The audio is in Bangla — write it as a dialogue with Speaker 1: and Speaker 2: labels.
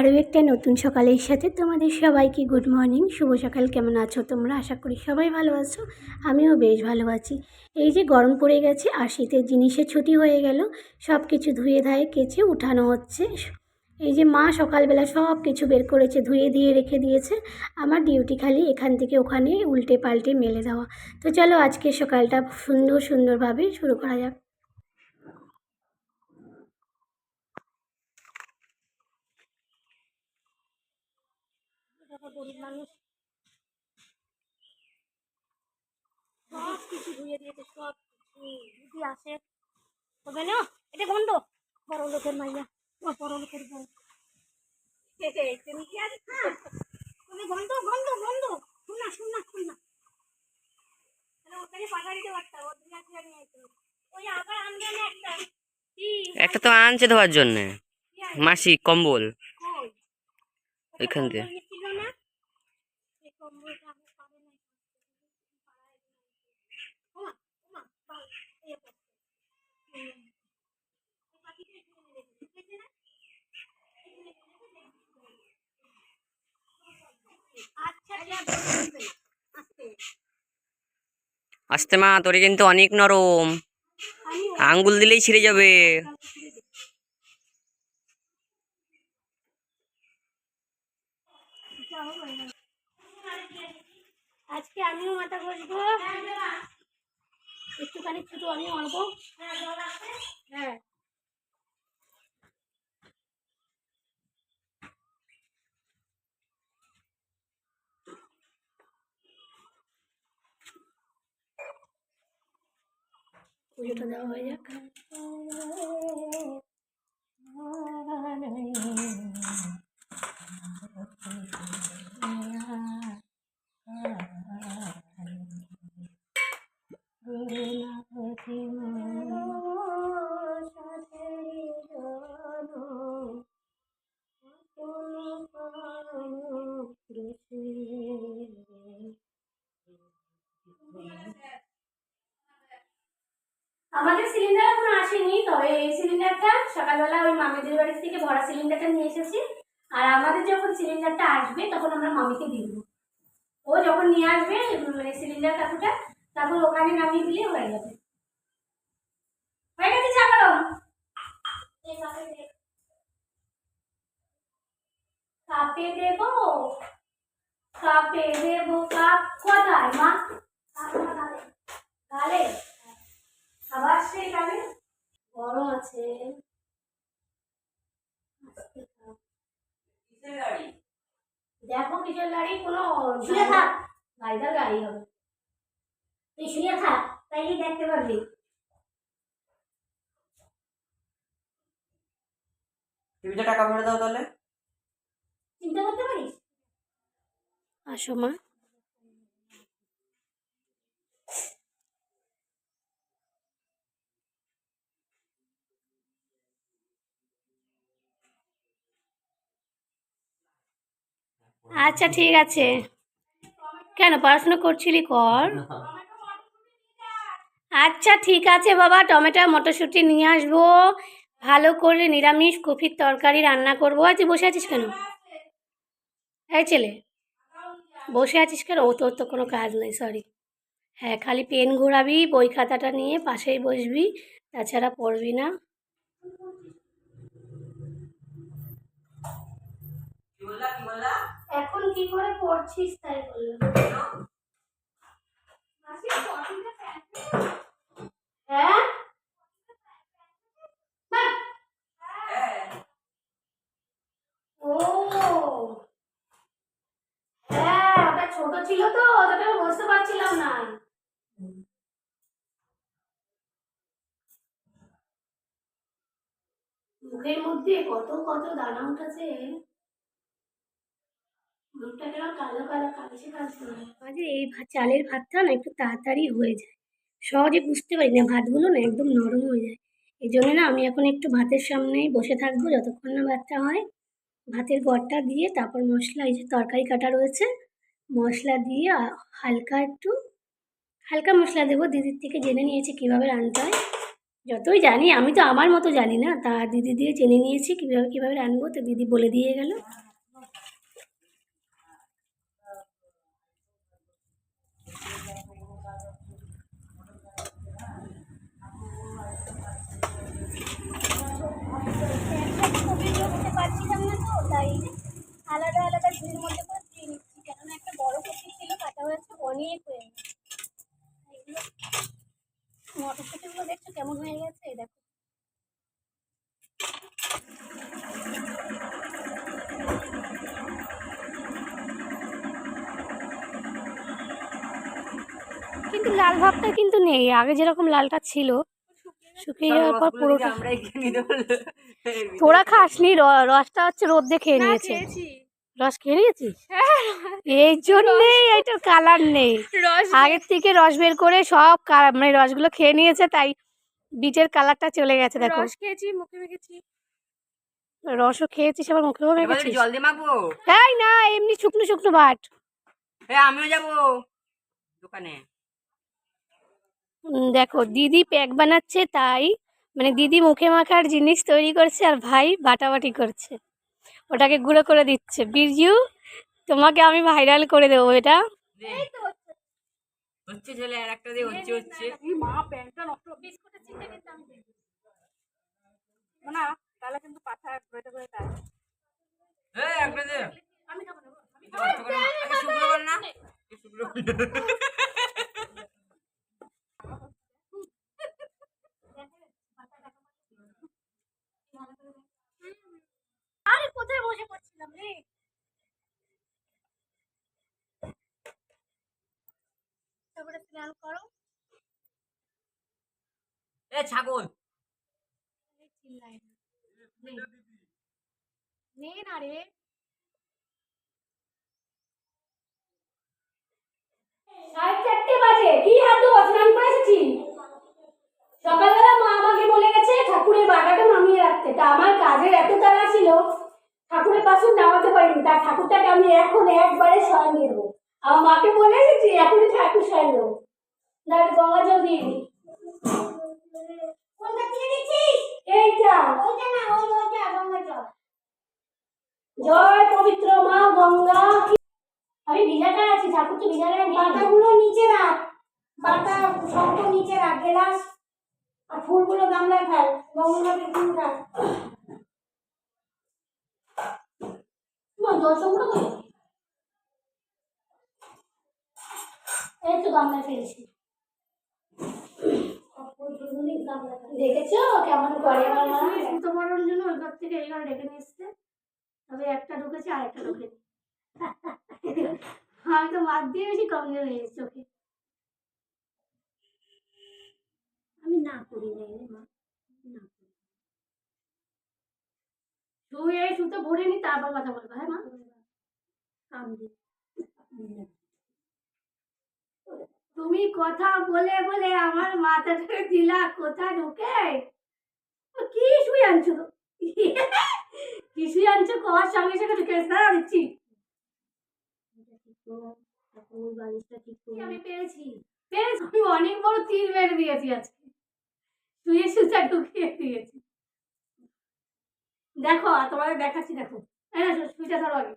Speaker 1: আরও একটা নতুন সকালের সাথে তোমাদের সবাইকে গুড মর্নিং শুভ সকাল, কেমন আছো তোমরা? আশা করি সবাই ভালো আছো, আমিও বেশ ভালো আছি। এই যে গরম পড়ে গেছে আর শীতের জিনিসে ছুটি হয়ে গেল সব কিছু ধুয়ে ধায়ে কেচে উঠানো হচ্ছে। এই যে মা সকালবেলা সব কিছু বের করেছে, ধুয়ে দিয়ে রেখে দিয়েছে। আমার ডিউটি খালি এখান থেকে ওখানে উল্টে পাল্টে মেলে দেওয়া। তো চলো আজকে সকালটা সুন্দর সুন্দরভাবে শুরু করা যাক।
Speaker 2: গরিব মানুষ। সব কিছু ধুয়ে দিয়েছে সব কিছু। যদি আসে হবে না এটা গন্ধ। বড় লোকের মাইয়া বড় লোকের বউ। তুমি কি আর তুমি গন্ধ গন্ধ গন্ধ শুন না শুন না একটা।
Speaker 3: তো আনছে ধোয়ার জন্য। মাসি কম্বল। ওইখান দিয়ে
Speaker 2: কম্বল ছিল না এই কম্বলটা আমি পাবে না ওমা ওমা বাল এই তো আচ্ছা আস্তে
Speaker 3: আসতে মা, তোরে কিন্তু অনেক নরম। আঙ্গুল দিলেই ছিঁড়ে যাবে।
Speaker 2: আজকে আমিও মাথা ঘষবো। একটুখানি ছোট আমি অল্প হ্যাঁ।
Speaker 1: পুজোটা দেওয়া হয়ে যাক
Speaker 2: আমাদের সিলিন্ডার এখন আসেনি, তবে এই সিলিন্ডারটা সকালবেলা ওই মামিদের বাড়ি থেকে ভরা সিলিন্ডারটা নিয়ে এসেছি। আর আমাদের যখন সিলিন্ডারটা আসবে, তখন আমরা মামিকে দেবো। ও যখন নিয়ে আসবে মানে সিলিন্ডার কাকুটা তখন ওখানে নামিয়ে দিলে হয়ে যাবে। হয়ে গেছে চা করো কাপে দেবো, কাপে কোথায় মা? গরম আছে। দেখো কিসের গাড়ি কোনো শুয়ে থাক। গাড়িটার গাড়ি হবে। তুই শুয়ে থাক তাইলে দেখতে পারবি।
Speaker 3: টিভিতে টাকা ভরে দাও তাহলে।
Speaker 2: চিন্তা করতে পারিস?
Speaker 1: আসো মা। আচ্ছা ঠিক আছে। কেন, পড়াশোনা করছিলি কর? আচ্ছা ঠিক আছে বাবা, টমেটো, মটরশুঁটি নিয়ে আসব। ভালো করে নিরামিষ, কফির তরকারি রান্না করব। আজ বসে আছিস কেন? এই ছেলে, বসে আছিস কেন? ও তোর তো কোনো কাজ নেই সরি হ্যাঁ খালি পেন ঘোরাবি, বই খাতাটা নিয়ে পাশেই বসবি, তাছাড়া পড়বি না।
Speaker 2: এখন কি করে পড়ছিস তাই বললাম হ্যাঁ? হ্যাঁ। ওটা ছোট ছিল তো ওটাকে বুঝতে পারছিলাম না। মুখের মধ্যে কত কত দানা উঠেছে।
Speaker 1: আমাদের এই চালের ভাতটা না একটু তাড়াতাড়ি হয়ে যায়। সহজে বুঝতে পারি না, ভাতগুলো না একদম নরম হয়ে যায়। এই জন্য না আমি এখন একটু ভাতের সামনেই বসে থাকব, যতক্ষণ না ভাতটা হয়। ভাতের গড়টা দিয়ে তারপর মশলা, এই যে তরকারি কাটা রয়েছে, মশলা দিয়ে হালকা একটু, হালকা মশলা দেবো। দিদির থেকে জেনে নিয়েছি কীভাবে রান্নতে হয়। যতই জানি, আমি তো আমার মতো জানি না। তা দিদি দিয়ে জেনে নিয়েছি কীভাবে কীভাবে রানবো তো দিদি বলে দিয়ে গেল।
Speaker 2: করতে পারছিলাম না তো তাই আলাদা আলাদা ঝুড়ির মধ্যে করে দিয়ে নিচ্ছি। কেননা একটা বড় কপি ছিল কাটা হয়েছে অনেক হয়ে গেছে। এগুলো মটরশুটিগুলো দেখছ কেমন হয়ে গেছে? এই দেখো।
Speaker 1: কিন্তু লাল ভাবটা কিন্তু নেই। আগে যেরকম লালটা ছিল শুকিয়ে যাওয়ার পর পুরোটা
Speaker 3: আমরাই কিনে দেবো
Speaker 1: তোরা খাসনি র- রসটা হচ্ছে রোদ্দে খেয়ে নিয়েছে। রস খেয়ে নিয়েছিস? এই জন্যেই এটা কালার নেই। আগের থেকে রস বের করে সব মানে রসগুলো খেয়ে নিয়েছে তাই বিটের কালারটা চলে গেছে দেখো।
Speaker 2: রস খেয়েছি মুখে মেখেছি।
Speaker 1: রসও খেয়েছিস আবার মুখেও
Speaker 3: এবার
Speaker 1: মেখেছিস?
Speaker 3: জল দিয়ে মাখবো?
Speaker 1: এই না এমনি শুকনো শুকনো ভাট
Speaker 3: হ্যাঁ আমিও যাব। দোকানে।
Speaker 1: দেখো দিদি প্যাক বানাচ্ছে তাই মানে দিদি মুখে মাখার জিনিস তৈরি করছে আর ভাই বাটাবাটি করছে। ওটাকে গুঁড়ো করে দিচ্ছে। বিরজু তোমাকে আমি ভাইরাল করে দেবো এটা।
Speaker 3: হচ্ছে। ছেলে আর একটা দিয়ে হচ্ছে হচ্ছে।
Speaker 2: মা প্যান্টটা নষ্ট বিস্কুটের চিন্তা কিন্তু আমি না তাহলে কিন্তু পাঠা ঘুরে ঘুরে তাই।
Speaker 3: এই একটা দে।
Speaker 2: আমি খাব না আমি
Speaker 3: একটু কষ্ট করে না। আগে শুক্রবার না। শুক্রবার
Speaker 2: আরে কোথায় বসে পড়ছিলাম রে তারপরে স্নান করো
Speaker 3: এ ছাগল।
Speaker 2: নে। নে। না রে।
Speaker 1: সাড়ে চারটে বাজে। কি হাত ধোয়া স্নান করে সকালবেলা মা আমাকে বলে গেছে ঠাকুরের বাটাটা নামিয়ে রাখতে। তা আমার কাজের এত তাড়া ছিল ঠাকুরের পাশে নামাতে পারিনি। তার ঠাকুরটাকে আমি এখন একবারে শয়ন দিয়ে আমার মাকে বলে এসেছি এখনই ঠাকুর শয়ন দেবো দাঁড়া গঙ্গা জল দিয়ে দিই। জয় পবিত্র মা গঙ্গা। আমি ভিজাটা আছি ঠাকুর তো ভিজাটা
Speaker 2: পাতাগুলো নিচে রাখ। পাতা শক্ত নিচে রাখ গেলাস। আর ফুলগুলো গামলায় ফেল গঙ্গাকে ফুল রাখ।
Speaker 1: জল সংগ্রহ এই তো গামলা ফেলছি। দেখেছ? কেমন করে জন্য ওই ঘর থেকে এই ঘরে ডেকে নিয়ে এসছে। তবে একটা ঢুকেছে আর একটা ঢুকেনি। আমি তো মাত দিয়ে বেশি কমজোর হয়ে গেছি চোখে আমি না করি না রে মা না করি শুয়ে সুতো ভরে নি তারপর কথা বলব হ্যাঁ মা? কাম তুমি কথা বলে বলে আমার মাথাটা দিলা কোথা ঢুকে? কি শুয়ে আনছো? কি শুয়ে আনছো? কবার সঙ্গে সঙ্গে ঢুকে দাঁড়া দিচ্ছি। আমি পেরেছি। পেরেছি। আমি অনেক বড় তীর মেরে দিয়েছি আজকে। শুয়ে সুতা ঢুকিয়ে দিয়েছি দেখো, তোমাদের দেখাচ্ছি, দেখো। না সুইটা ধরো আগে।